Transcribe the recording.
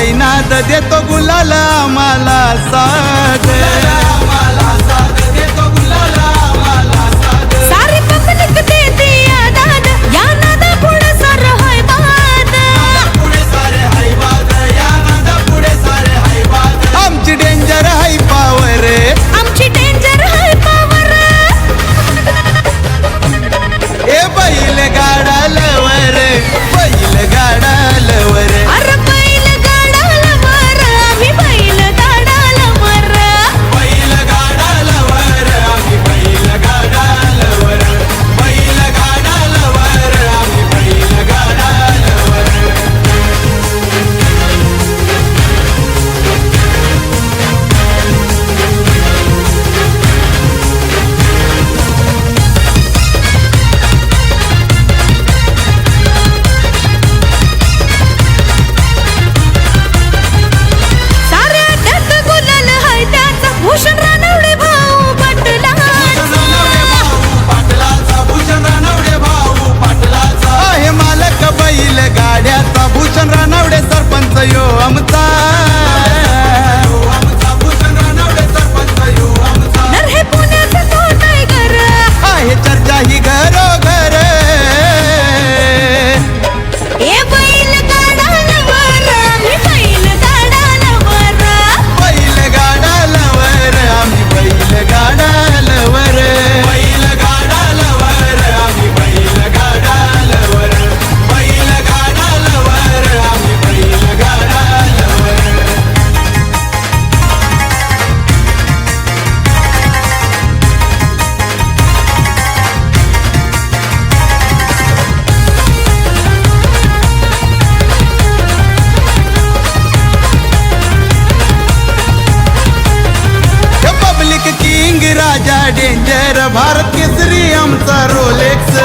साईनाथ देतो गुलाला आम्हाला सा राजा डेंजर भारत केसरी आमचा रोलेक्स